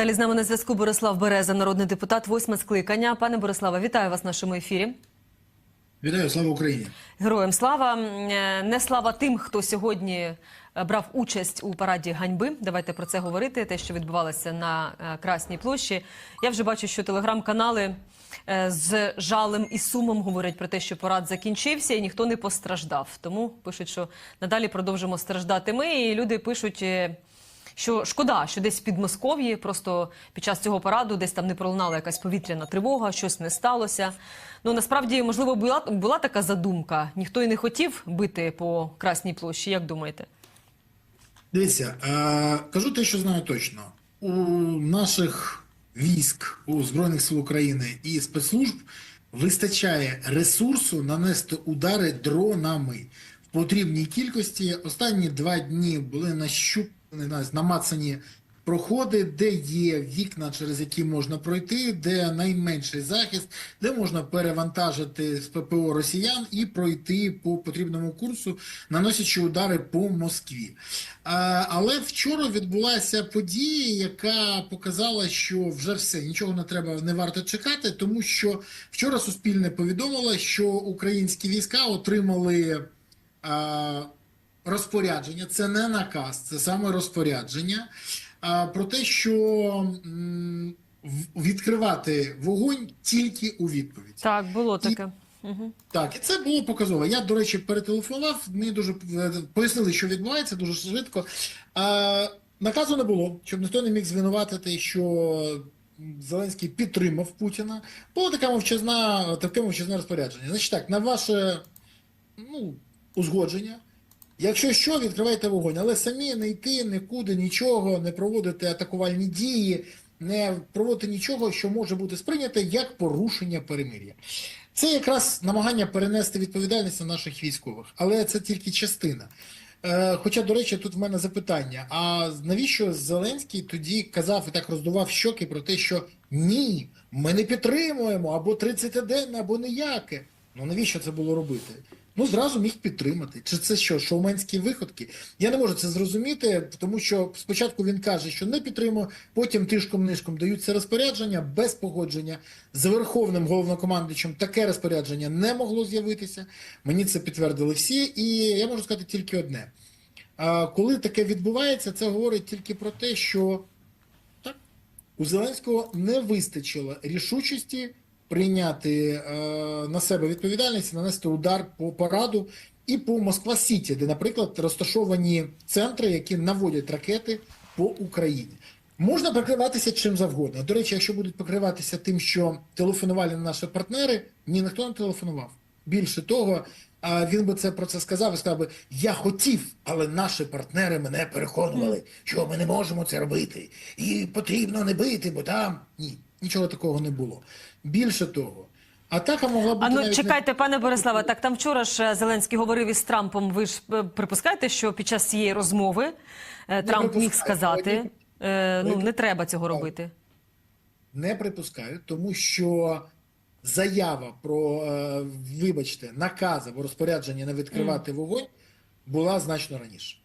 Далі з нами на зв'язку Борислав Береза, народний депутат, восьме скликання. Пане Бориславе, вітаю вас в нашому ефірі. Вітаю, слава Україні! Героям слава Е, не слава тим, хто сьогодні е, брав участь у параді ганьби. Давайте про це говорити. Те, що відбувалося на е, Красній площі. Я вже бачу, що телеграм-канали з жалем і сумом говорять про те, що парад закінчився і ніхто не постраждав. Тому пишуть, що надалі продовжимо страждати ми. І люди пишуть. Що шкода, що десь в Підмосков'ї просто під час цього параду десь там не пролунала якась повітряна тривога, щось не сталося. Ну насправді, можливо, була була така задумка. Ніхто і не хотів бити по Красній площі. Як думаєте? Дивіться, е, кажу те, що знаю точно. У наших військ, у Збройних сил України і спецслужб вистачає ресурсу нанести удари дронами в потрібній кількості. Останні два дні були нащупані, намацані проходи, де є вікна, через які можна пройти, де найменший захист, де можна перевантажити з ППО росіян і пройти по потрібному курсу, наносячи удари по Москві. Але вчора відбулася подія, яка показала, що вже все нічого не треба не варто чекати, тому що вчора Суспільне повідомило, що українські війська отримали. Розпорядження, це не наказ, це саме розпорядження. Про те, що відкривати вогонь тільки у відповідь. Так, було таке. Угу. Так, і це було показово. Я, до речі, перетелефонував, мені дуже е, пояснили, що відбувається дуже швидко. А, наказу не було, щоб ніхто не міг звинуватити, що Зеленський підтримав Путіна. Було таке мовчазна, таке мовчазне розпорядження. Значить так, на ваше ну, узгодження. Якщо що, відкривайте вогонь, але самі не йти нікуди, нічого, не проводити атакувальні дії, не проводити нічого, що може бути сприйнято як порушення перемир'я. Це якраз намагання перенести відповідальність на наших військових, але це тільки частина. Е, Хоча, до речі, тут в мене запитання: а навіщо Зеленський тоді казав і так роздував щоки про те, що ні, ми не підтримуємо або 30-денне, або ніяке. Ну навіщо це було робити? Ну, зразу міг підтримати. Чи це що, шоуменські виходки? Я не можу це зрозуміти, тому що спочатку він каже, що не підтримує, потім тишком-нишком дають це розпорядження без погодження з верховним головнокомандуючим. Таке розпорядження не могло з'явитися. Мені це підтвердили всі, і я можу сказати тільки одне: коли таке відбувається, це говорить тільки про те, що так, у Зеленського не вистачило рішучості прийняти е, на себе відповідальність, нанести удар по параду і по Москва Сіті, де, наприклад, розташовані центри, які наводять ракети по Україні. Можна прикриватися чим завгодно. До речі, якщо будуть прикриватися тим, що телефонували наші партнери, ні ніхто не телефонував. Більше того, він би це про це сказав і сказав би: Я хотів, але наші партнери мене переконували, що ми не можемо це робити, і потрібно не бити, бо там ні, нічого такого не було. Більше того, атака могла бути А ну навіть не- чекайте, пане Бориславе. Так там вчора ж е, Зеленський говорив із Трампом. Ви ж е, припускаєте, що під час цієї розмови е, Трамп міг сказати: але е, ну не не треба цього робити. не припускаю, тому що заява про, вибачте, наказ або розпорядження не відкривати вогонь була значно раніше.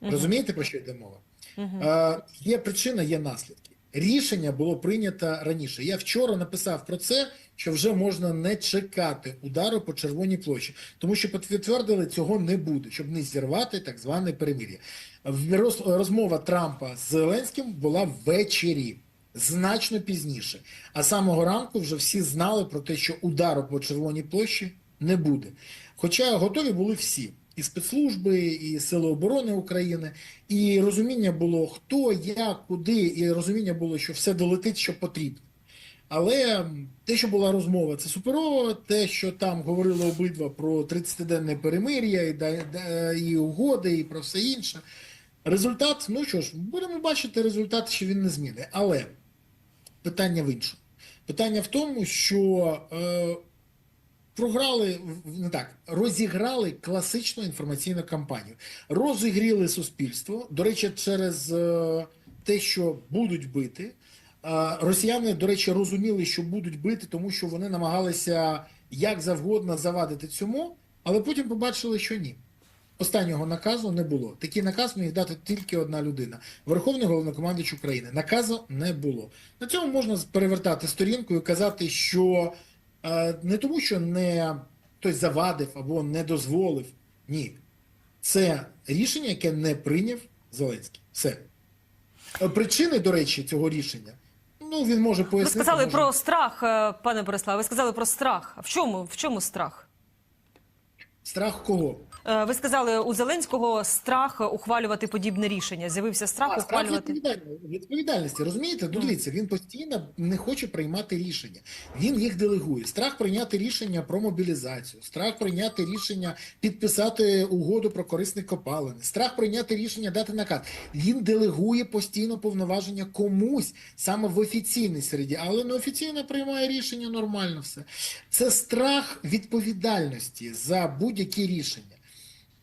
Розумієте, про що йде мова? Е, є причина, є наслідки. Рішення було прийнято раніше. Я вчора написав про це, що вже можна не чекати удару по Червоній площі, тому що підтвердили, цього не буде, щоб не зірвати так зване перемир'я. В- Розмова Трампа з Зеленським була ввечері, значно пізніше. А самого ранку вже всі знали про те, що удару по Червоній площі не буде. Хоча готові були всі. І спецслужби, і Сили оборони України, і розуміння було хто, як, куди, і розуміння було, що все долетить, що потрібно. Але те, що була розмова, це суперово. Те, що там говорили обидва про 30-денне перемир'я, і, і угоди, і про все інше. Результат, ну що ж, будемо бачити результат, що він не зміни. Але питання в іншому. Питання в тому, що е, програли не так, розіграли класичну інформаційну кампанію, розігріли суспільство. До речі, через е, те, що будуть бити. Е, Росіяни, до речі, розуміли, що будуть бити, тому що вони намагалися як завгодно завадити цьому, але потім побачили, що ні. останнього наказу не було. Такий наказ міг дати тільки одна людина Верховний головнокомандуючий України. Наказу не було. На цьому можна перевертати сторінку і казати, що не тому, що не хтось завадив або не дозволив. Ні. Це рішення, яке не прийняв Зеленський. Все. Е, Причини, до речі, цього рішення. Ну, він може пояснити. Ви сказали може... про страх, е, пане Бориславе. Ви сказали про страх. В чому? В чому страх? Страх кого? Е, Ви сказали у Зеленського страх ухвалювати подібне рішення. З'явився страх А, страх ухвалювати. відповідальності, відповідальності. Розумієте? Ну, дивіться, він постійно не хоче приймати рішення. Він їх делегує. Страх прийняти рішення про мобілізацію, страх прийняти рішення підписати угоду про корисні копалини, страх прийняти рішення дати наказ. Він делегує постійно повноваження комусь саме в офіційній середі, але неофіційно приймає рішення нормально все. Це страх відповідальності за будь-які рішення.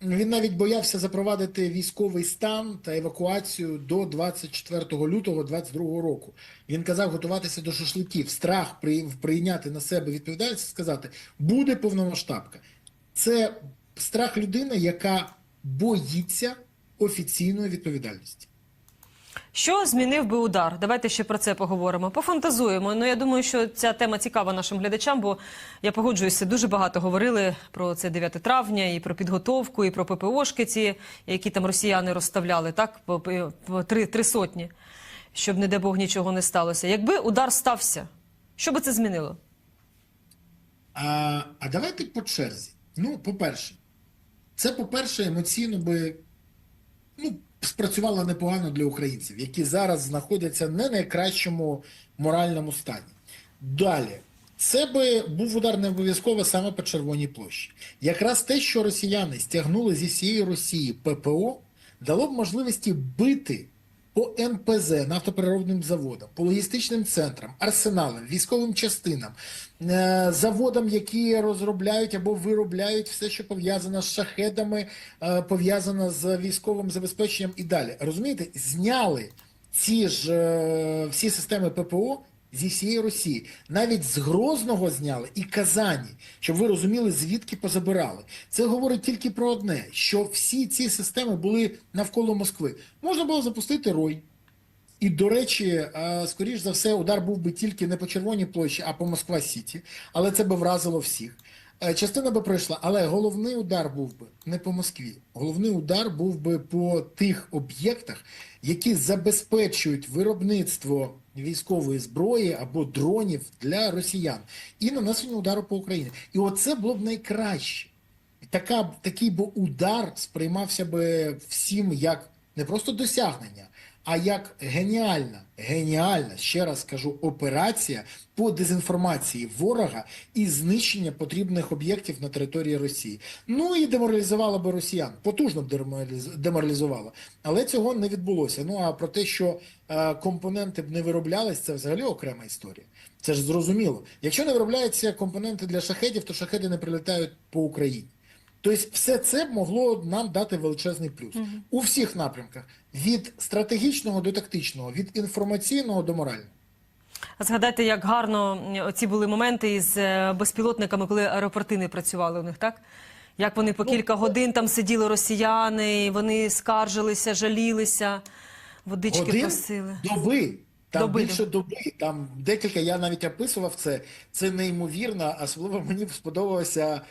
Він навіть боявся запровадити військовий стан та евакуацію до 24 лютого 2022 року. Він казав готуватися до шашликів. Страх прийняти на себе відповідальність сказати, буде повномасштабка. Це страх людини, яка боїться офіційної відповідальності. Що змінив би удар? Давайте ще про це поговоримо. Пофантазуємо. Ну я думаю, що ця тема цікава нашим глядачам, бо я погоджуюся. Дуже багато говорили про це 9 травня, і про підготовку, і про ППОшки ці, які там росіяни розставляли, так по, по, по три, три сотні, щоб не дай Бог нічого не сталося. Якби удар стався, що би це змінило? А, а давайте по черзі. Ну, по-перше, це, по-перше, емоційно би ну, спрацювало непогано для українців, які зараз знаходяться не найкращому моральному стані. Далі, це би був удар не обов'язково саме по Червоній площі. Якраз те, що росіяни стягнули зі всієї Росії ППО, дало б можливості бити по НПЗ, нафтопереробним заводам, по логістичним центрам, арсеналам, військовим частинам, е, заводам, які розробляють або виробляють все, що пов'язано з шахедами, е, пов'язано з військовим забезпеченням і далі. Розумієте, зняли ці ж е, всі системи ППО зі всієї Росії. Навіть з Грозного зняли і Казані, щоб ви розуміли, звідки позабирали. Це говорить тільки про одне: що всі ці системи були навколо Москви. Можна було запустити рой. І, до речі, е, скоріш за все, удар був би тільки не по Червоній площі, а по Москва Сіті. Але це би вразило всіх. Е, Частина би пройшла, але головний удар був би не по Москві. Головний удар був би по тих об'єктах, які забезпечують виробництво військової зброї або дронів для росіян і нанесення удару по Україні. І оце було б найкраще. Така, такий би удар сприймався би всім як не просто досягнення, а як геніальна, геніальна, ще раз кажу, операція по дезінформації ворога і знищення потрібних об'єктів на території Росії. Ну і деморалізувала би росіян, потужно б демораліз- деморалізувала. Але цього не відбулося. Ну а про те, що е, компоненти б не вироблялись, це взагалі окрема історія. Це ж зрозуміло. Якщо не виробляються компоненти для шахедів, то шахеди не прилітають по Україні. Тобто, все це могло нам дати величезний плюс у всіх напрямках: від стратегічного до тактичного, від інформаційного до морального. Згадайте, як гарно м, оці були моменти із е, безпілотниками, коли аеропорти не працювали у них, так? Як вони по кілька годин там сиділи росіяни, вони скаржилися, жалілися, водички Годин просили. доби. Там Доби. більше доби, там декілька, я навіть описував це. Це неймовірно. Особливо мені сподобалася а,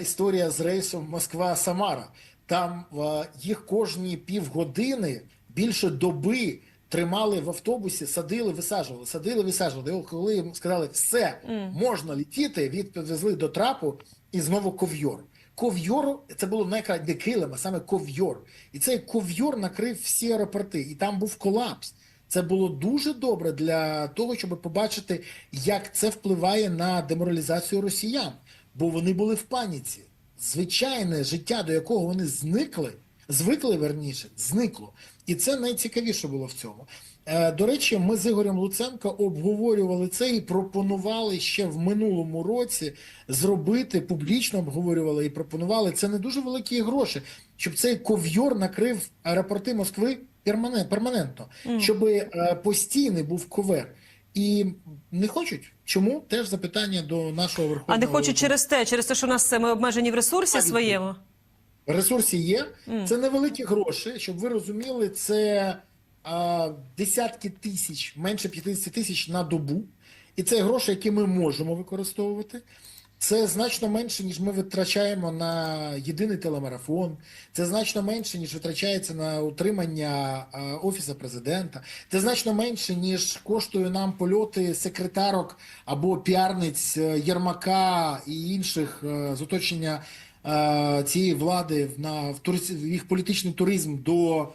історія з рейсом Москва-Самара. Там а, їх кожні півгодини більше доби тримали в автобусі, садили, висаджували, садили, висаджували. І коли їм сказали, все, можна летіти, відвезли до трапу і знову ковйор. Ковйор це було найкраще не килим, а саме ковйор. І цей ковйор накрив всі аеропорти, і там був колапс. Це було дуже добре для того, щоб побачити, як це впливає на деморалізацію росіян, бо вони були в паніці. Звичайне життя, до якого вони зникли, звикли верніше, зникло. І це найцікавіше було в цьому. Е, До речі, ми з Ігорем Луценко обговорювали це і пропонували ще в минулому році зробити публічно обговорювали і пропонували це не дуже великі гроші, щоб цей ковйор накрив аеропорти Москви перманент, перманентно, щоб е, постійний був ковер. І не хочуть. Чому? Теж запитання до нашого верховного. А не хочуть через те, через те, що у нас ми обмежені в ресурсі А, своєму. Ресурсі є. Це невеликі гроші, щоб ви розуміли, це а, десятки тисяч, менше 50 тисяч на добу. І це гроші, які ми можемо використовувати. Це значно менше, ніж ми витрачаємо на єдиний телемарафон. Це значно менше, ніж витрачається на утримання офісу президента. Це значно менше, ніж коштує нам польоти секретарок або піарниць е, Єрмака і інших е, з оточення е, цієї влади на в, в їх політичний туризм до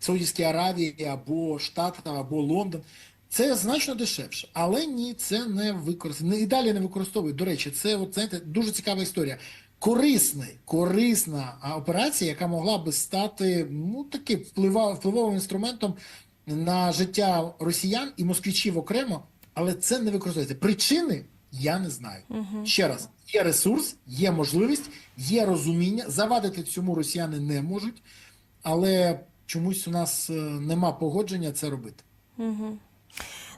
Саудівській Аравії або Штатам, або Лондон. Це значно дешевше, але ні, це не використовує. І далі не використовують. До речі, це от, знаєте, дуже цікава історія. Корисний, корисна операція, яка могла би стати ну таким вплива- впливовим інструментом на життя росіян і москвичів окремо, але це не використовується. Причини я не знаю. Ще раз, є ресурс, є можливість, є розуміння. Завадити цьому росіяни не можуть, але чомусь у нас е, нема погодження це робити.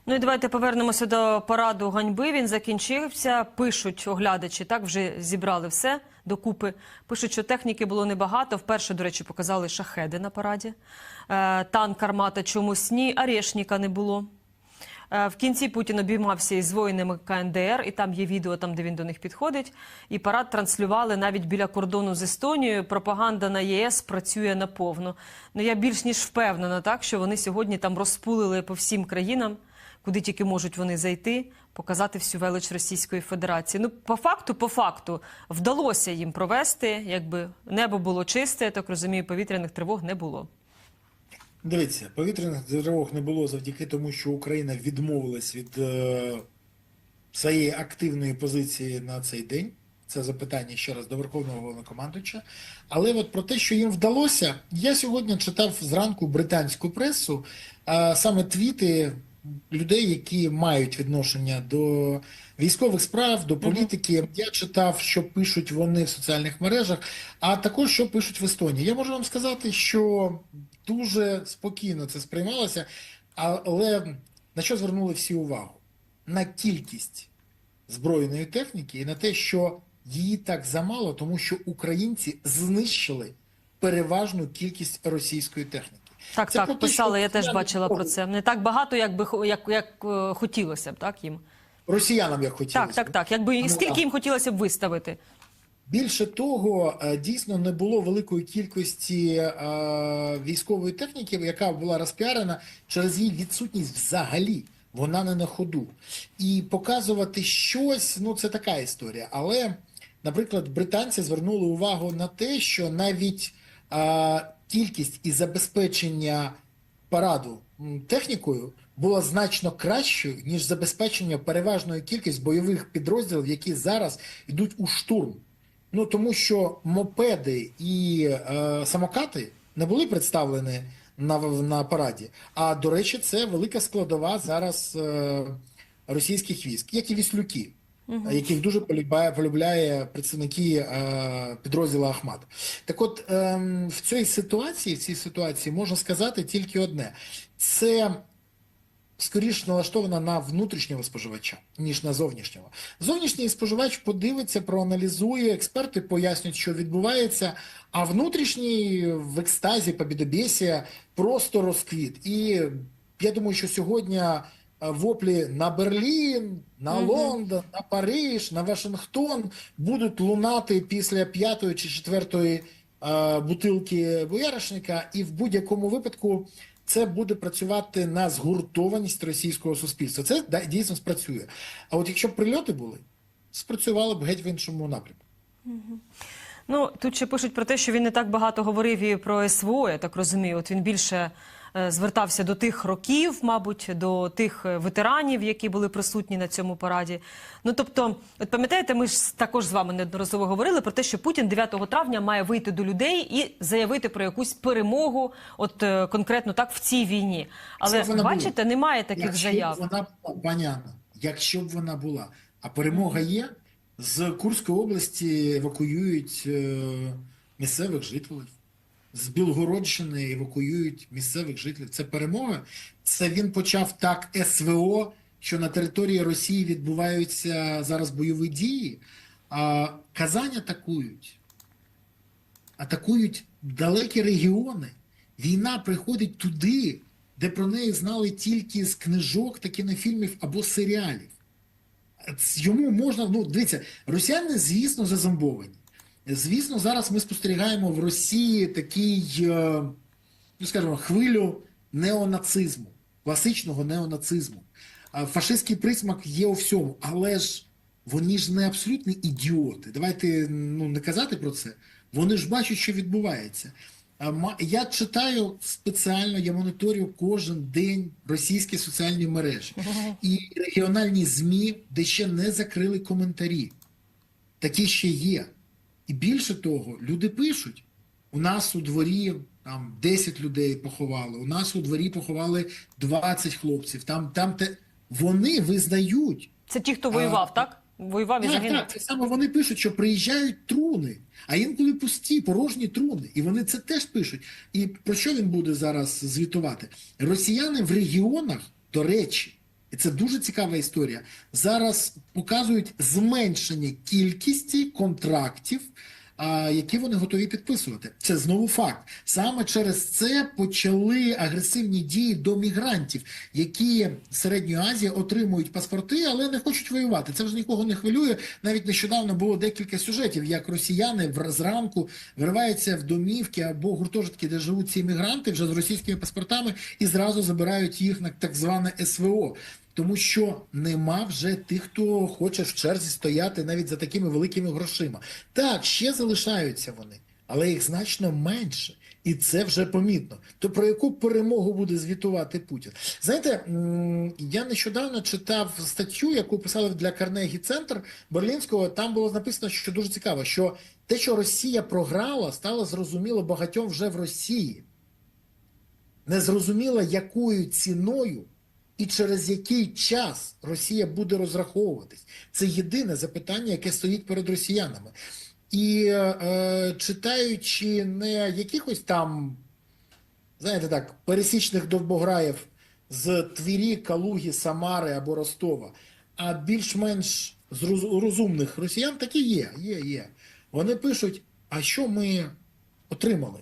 Ну і давайте повернемося до параду ганьби. Він закінчився. Пишуть оглядачі, так вже зібрали все докупи. Пишуть, що техніки було небагато. Вперше, до речі, показали шахеди на параді. Е, танк армата чомусь ні, Арешніка не було. Е, В кінці Путін обіймався із воїнами КНДР, і там є відео, там де він до них підходить. І парад транслювали навіть біля кордону з Естонією. Пропаганда на ЄС працює наповно. Ну я більш ніж впевнена, так що вони сьогодні там розпулили по всім країнам, куди тільки можуть вони зайти, показати всю велич Російської Федерації. Ну, по факту, по факту, вдалося їм провести, якби небо було чисте, так розумію, повітряних тривог не було. Дивіться, повітряних тривог не було завдяки тому, що Україна відмовилась від е, своєї активної позиції на цей день. Це запитання ще раз до Верховного Головнокомандуюча. Але от про те, що їм вдалося, я сьогодні читав зранку британську пресу, а саме твіти людей, які мають відношення до військових справ, до політики. Я читав, що пишуть вони в соціальних мережах, а також що пишуть в Естонії. Я можу вам сказати, що дуже спокійно це сприймалося, але на що звернули всі увагу? На кількість збройної техніки і на те, що її так замало, тому що українці знищили переважну кількість російської техніки. Так, Це так, писали, я теж бачила про це. Не так багато, як би як, як е, хотілося б, так їм. Росіянам як хотілося. Так, так, так. Якби Ну, скільки їм хотілося б виставити? Більше того, е, дійсно не було великої кількості е, військової техніки, яка була розпіарена через її відсутність взагалі. Вона не на ходу. І показувати щось, ну це така історія. Але, наприклад, британці звернули увагу на те, що навіть е, кількість і забезпечення параду технікою була значно кращою, ніж забезпечення переважної кількість бойових підрозділів, які зараз йдуть у штурм. Ну тому що мопеди і е, самокати не були представлені на, на параді. А до речі, це велика складова зараз е, російських військ, як і віслюки, яких дуже полюбляє, полюбляє представники е, підрозділу Ахмат. Так от ем, в цій ситуації, в цій ситуації можна сказати тільки одне: це скоріш налаштована на внутрішнього споживача, ніж на зовнішнього. Зовнішній споживач подивиться, проаналізує, експерти пояснюють, що відбувається, а внутрішній в екстазі, побідобєсія просто розквіт. І я думаю, що сьогодні е, воплі на Берлін, на Лондон, на Париж, на Вашингтон будуть лунати після п'ятої чи четвертої е, бутилки бояришника, і в будь-якому випадку це буде працювати на згуртованість російського суспільства. Це да, дійсно спрацює. А от якщо б прильоти були, спрацювало б геть в іншому напрямку. Ну тут ще пишуть про те, що він не так багато говорив і про СВО, я так розумію. От він більше е, звертався до тих років, мабуть, до тих е, ветеранів, які були присутні на цьому параді. Ну тобто, от пам'ятаєте, ми ж також з вами неодноразово говорили про те, що Путін 9 травня має вийти до людей і заявити про якусь перемогу, от е, конкретно так в цій війні. Але бачите, немає таких якщо заяв. вона була, якщо б вона була, а перемога є, з Курської області евакуюють е, місцевих жителів. З Білгородщини евакуюють місцевих жителів. Це перемога. Це він почав так СВО, що на території Росії відбуваються зараз бойові дії, а Казань атакують. атакують далекі регіони. Війна приходить туди, де про неї знали тільки з книжок та кінофільмів або серіалів. Йому можна, ну дивіться, росіяни, звісно, зазомбовані. Звісно, зараз ми спостерігаємо в Росії такий, е, ну скажімо, хвилю неонацизму, класичного неонацизму. Фашистський присмак є у всьому, але ж вони ж не абсолютні ідіоти. Давайте ну, не казати про це. Вони ж бачать, що відбувається. А ма- Я читаю спеціально, я моніторю кожен день російські соціальні мережі і регіональні ЗМІ, де ще не закрили коментарі. Такі ще є. І більше того, люди пишуть: у нас у дворі там 10 людей поховали, у нас у дворі поховали 20 хлопців. Там, там те вони визнають. Це ті, хто воював, так? Воював і Так, загинув. так, це саме вони пишуть, що приїжджають труни, а інколи пусті, порожні труни. І вони це теж пишуть. І про що він буде зараз звітувати? Росіяни в регіонах, до речі, і це дуже цікава історія. Зараз показують зменшення кількості контрактів, які вони готові підписувати. Це знову факт. Саме через це почали агресивні дії до мігрантів, які з Середньої Азії отримують паспорти, але не хочуть воювати. Це вже нікого не хвилює. Навіть нещодавно було декілька сюжетів, як росіяни зранку вириваються в домівки або гуртожитки, де живуть ці мігранти, вже з російськими паспортами, і зразу забирають їх на так зване СВО. Тому що нема вже тих, хто хоче в черзі стояти навіть за такими великими грошима. Так, ще залишаються вони, але їх значно менше. І це вже помітно. То про яку перемогу буде звітувати Путін? Знаєте, я нещодавно читав статтю, яку писали для Карнегі Центр Берлінського. Там було написано, що дуже цікаво, що те, що Росія програла, стало зрозуміло багатьом вже в Росії. Не зрозуміло, якою ціною і через який час Росія буде розраховуватись. Це єдине запитання, яке стоїть перед росіянами. І е, читаючи не якихось там, знаєте так, пересічних довбограїв з Твірі, Калуги, Самари або Ростова, а більш-менш розумних росіян такі є, є, є. Вони пишуть: а що ми отримали?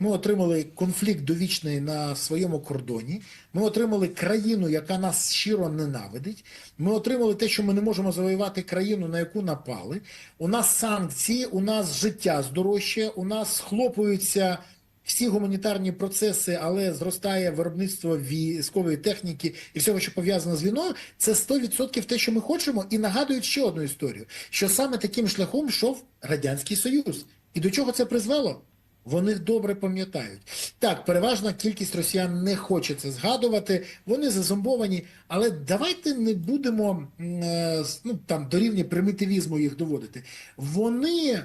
Ми отримали конфлікт довічний на своєму кордоні. Ми отримали країну, яка нас щиро ненавидить. Ми отримали те, що ми не можемо завоювати країну, на яку напали. У нас санкції, у нас життя здорожчає, у нас схлопуються всі гуманітарні процеси, але зростає виробництво військової техніки і всього, що пов'язано з війною. Це 100% те, що ми хочемо, і нагадують ще одну історію: що саме таким шляхом йшов Радянський Союз. І до чого це призвело? Вони добре пам'ятають. Так, переважна кількість росіян не хоче це згадувати, вони зазомбовані, але давайте не будемо е, ну, там, до рівня примітивізму їх доводити. Вони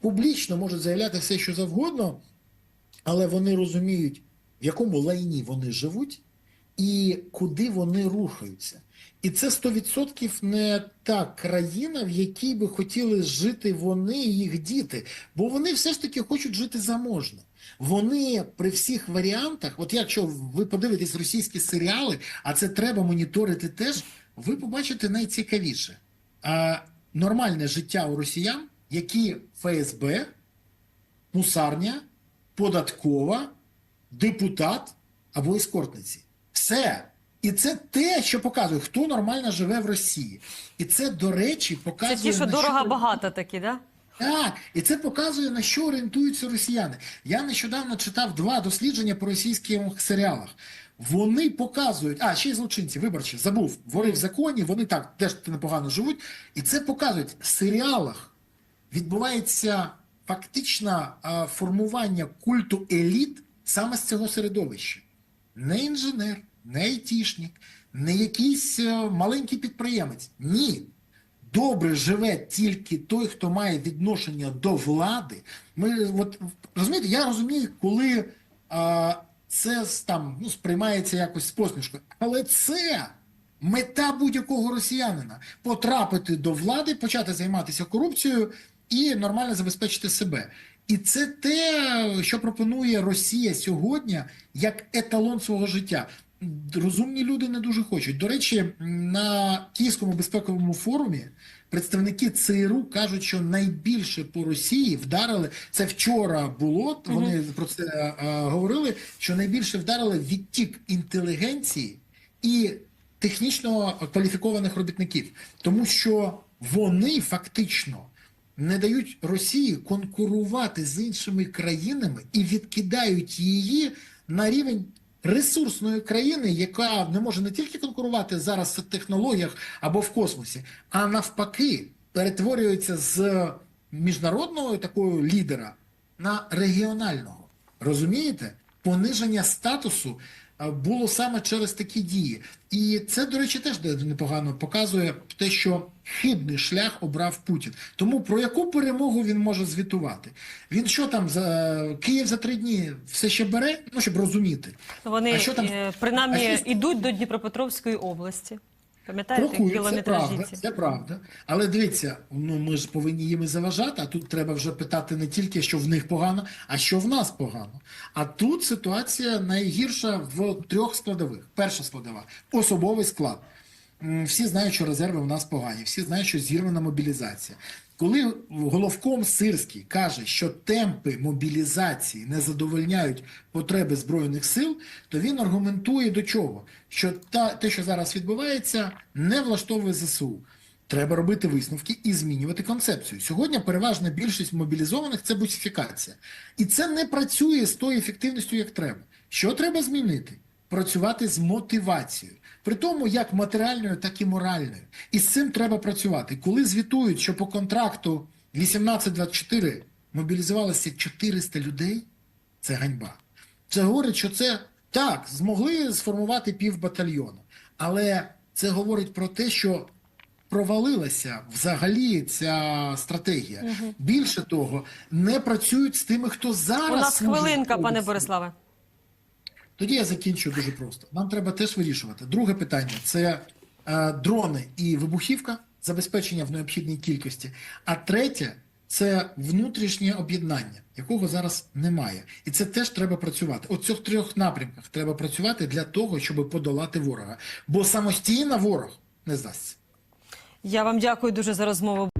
публічно можуть заявляти все, що завгодно, але вони розуміють, в якому лайні вони живуть і куди вони рухаються. І це 100% не та країна, в якій би хотіли жити вони і їх діти, бо вони все ж таки хочуть жити заможно. Вони при всіх варіантах, от якщо ви подивитесь російські серіали, а це треба моніторити теж, ви побачите найцікавіше. А, нормальне життя у росіян, які ФСБ, мусарня, податкова, депутат або ескортниці. Все. І це те, що показує, хто нормально живе в Росії. І це, до речі, Це показує ті, що на дорого що... багато такі, да? Так, і це показує на що орієнтуються росіяни. Я нещодавно читав два дослідження по російських серіалах. Вони показують, а ще й злочинці, виборчі, забув, вори в законі, вони так теж непогано живуть. І це показують в серіалах. Відбувається фактично формування культу еліт саме з цього середовища. Не інженер, не айтішник, не якийсь е, маленький підприємець. Ні добре живе тільки той, хто має відношення до влади. Ми от розумієте, я розумію, коли а, це там ну, сприймається якось з посмішкою, але це мета будь-якого росіянина потрапити до влади, почати займатися корупцією і нормально забезпечити себе. І це те, що пропонує Росія сьогодні як еталон свого життя. Розумні люди не дуже хочуть. До речі, на Київському безпековому форумі представники ЦРУ кажуть, що найбільше по Росії вдарили. Це вчора було. Вони про це е, говорили. Що найбільше вдарили відтік інтелігенції і технічно кваліфікованих робітників, тому що вони фактично не дають Росії конкурувати з іншими країнами і відкидають її на рівень ресурсної країни, яка не може не тільки конкурувати зараз в технологіях або в космосі, а навпаки перетворюється з міжнародного такого лідера на регіонального. Розумієте? Пониження статусу було саме через такі дії. І це, до речі, теж непогано показує те, що хибний шлях обрав Путін. Тому про яку перемогу він може звітувати? Він що там за Київ за три дні все ще бере? Ну щоб розуміти. Вони А що там? е, принаймні А що- йдуть до Дніпропетровської області. Пам'ятаєте, Крокують, це правда, це правда. Але дивіться, ну ми ж повинні їм заважати, а тут треба вже питати не тільки, що в них погано, а що в нас погано. А тут ситуація найгірша в трьох складових. Перша складова особовий склад. Всі знають, що резерви в нас погані, всі знають, що зірвана мобілізація. Коли головком Сирський каже, що темпи мобілізації не задовольняють потреби збройних сил, то він аргументує до чого? Що та те, що зараз відбувається, не влаштовує ЗСУ. Треба робити висновки і змінювати концепцію. Сьогодні переважна більшість мобілізованих це бусифікація, і це не працює з тою ефективністю, як треба. Що треба змінити? Працювати з мотивацією, при тому як матеріальною, так і моральною. І з цим треба працювати. Коли звітують, що по контракту 18-24 мобілізувалося 400 людей, це ганьба. Це говорить, що це так, змогли сформувати пів батальйону. Але це говорить про те, що провалилася взагалі ця стратегія. Більше того, не працюють з тими, хто зараз. У нас хвилинка, пане Бориславе. Тоді я закінчу дуже просто. Нам треба теж вирішувати. Друге питання це е, дрони і вибухівка, забезпечення в необхідній кількості. А третє це внутрішнє об'єднання, якого зараз немає. І це теж треба працювати. У цих трьох напрямках треба працювати для того, щоб подолати ворога. Бо самостійно ворог не здасться. Я вам дякую дуже за розмову.